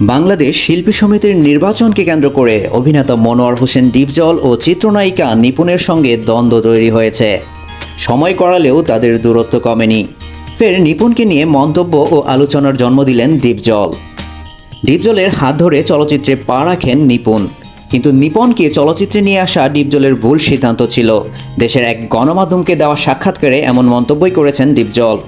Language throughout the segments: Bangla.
বাংলাদেশ শিল্পী সমিতির নির্বাচনকে কেন্দ্র করে অভিনেতা মনোয়ার হোসেন ডিপজল ও চিত্রনায়িকা নিপুণের সঙ্গে দ্বন্দ্ব তৈরি হয়েছে। সময় করালেও তাদের দূরত্ব কমেনি। ফের নিপুণকে নিয়ে মন্তব্য ও আলোচনার জন্ম দিলেন দীপজল ডিপজলের হাত ধরে চলচ্চিত্রে পা রাখেন নিপুণ। কিন্তু নিপনকে চলচ্চিত্রে নিয়ে আসা ডিপজলের ভুল সিদ্ধান্ত ছিল। দেশের এক গণমাধ্যমকে দেওয়া সাক্ষাৎকারে এমন মন্তব্যই করেছেন ডিপজল।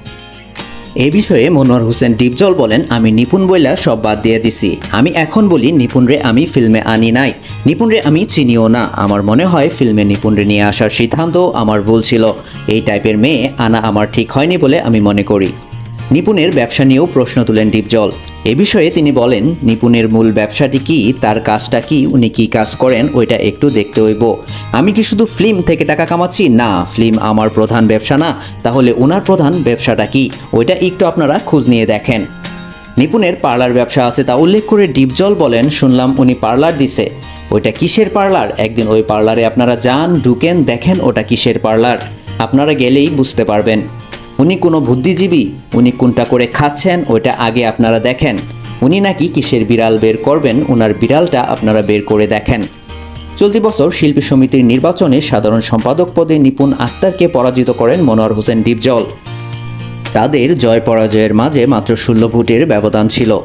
এ বিষয়ে মনোয়ার হোসেন ডিপজল বলেন, আমি নিপুণ বইলা সব বাদ দিয়ে দিছি। আমি এখন বলি, নিপুণরে আমি ফিল্মে আনি নাই। নিপুণরে আমি চিনিও না। আমার মনে হয় ফিল্মে নিপুণরে নিয়ে আসার সিদ্ধান্ত আমার ভুল ছিল। এই টাইপের মেয়ে আনা আমার ঠিক হয়নি বলে আমি মনে করি। নিপুণের ব্যবসা নিয়েও প্রশ্ন তুলেন ডিপজল। এ বিষয়ে তিনি বলেন, নিপুণের মূল ব্যবসাটি কি? তার কাজটা কি? উনি কি কাজ করেন? ওইটা একটু দেখতে হইব। আমি কি শুধু ফিল্ম থেকে টাকা কামাচ্ছি? না, ফিল্ম আমার প্রধান ব্যবসা না। তাহলে ওনার প্রধান ব্যবসাটা কি? ওইটা একটু আপনারা খোঁজ নিয়ে দেখেন। নিপুণের পার্লার ব্যবসা আছে তা উল্লেখ করে ডিপজল বলেন, শুনলাম উনি পার্লার দিছে। ওইটা কিসের পার্লার? একদিন ওই পার্লারে আপনারা যান, ঢুকেন, দেখেন ওটা কিসের পার্লার। আপনারা গেলেই বুঝতে পারবেন। উনি কোনো বুদ্ধিজীবী, উনি কোনটা করে খাচ্ছেন, ওইটা আগে আপনারা দেখেন। উনি নাকি কিসের বিড়াল বের করবেন ওনার বিড়ালটা আপনারা বের করে দেখেন। চলতি বছর শিল্পী সমিতির নির্বাচনে সাধারণ সম্পাদক পদে নিপুণ আক্তারকে পরাজিত করেন মনোয়ার হোসেন ডিপজল। তাদের জয় পরাজয়ের মাঝে মাত্র ষোলো ভোটের ব্যবধান ছিল।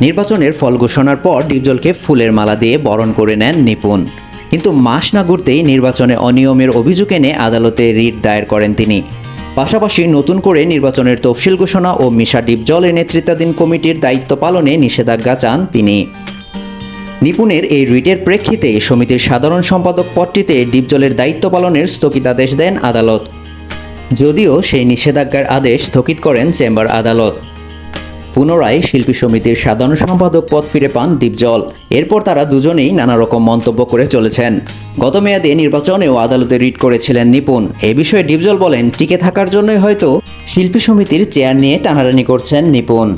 নির্বাচনের ফল ঘোষণার পর ডিপজলকে ফুলের মালা দিয়ে বরণ করে নেন নিপুণ। কিন্তু মাস না ঘুরতেই নির্বাচনে অনিয়মের অভিযোগ এনে আদালতে রিট দায়ের করেন তিনি। পাশাপাশি নতুন করে নির্বাচনের তফসিল ঘোষণা ও মিশা ডিপজলের নেতৃত্বাধীন কমিটির দায়িত্ব পালনে নিষেধাজ্ঞা চান তিনি। নিপুণের এই রিটের প্রেক্ষিতে সমিতির সাধারণ সম্পাদক পদটিতে ডিপজলের দায়িত্ব পালনের স্থগিতাদেশ দেন আদালত। যদিও সেই নিষেধাজ্ঞার আদেশ স্থগিত করেন চেম্বার আদালত। পুনরায় শিল্পী সমিতির সাধারণ সম্পাদক পদ ফিরে পান দীপজল। এরপর তারা দুজনেই নানা রকম মন্তব্য করে চলেছেন। গত মেয়াদে নির্বাচনেও আদালতে রিট করেছিলেন নিপুণ। এ বিষয়ে ডিপজল বলেন, টিকে থাকার জন্যই হয়তো শিল্পী সমিতির চেয়ার নিয়ে টানাটানি করছেন নিপুণ।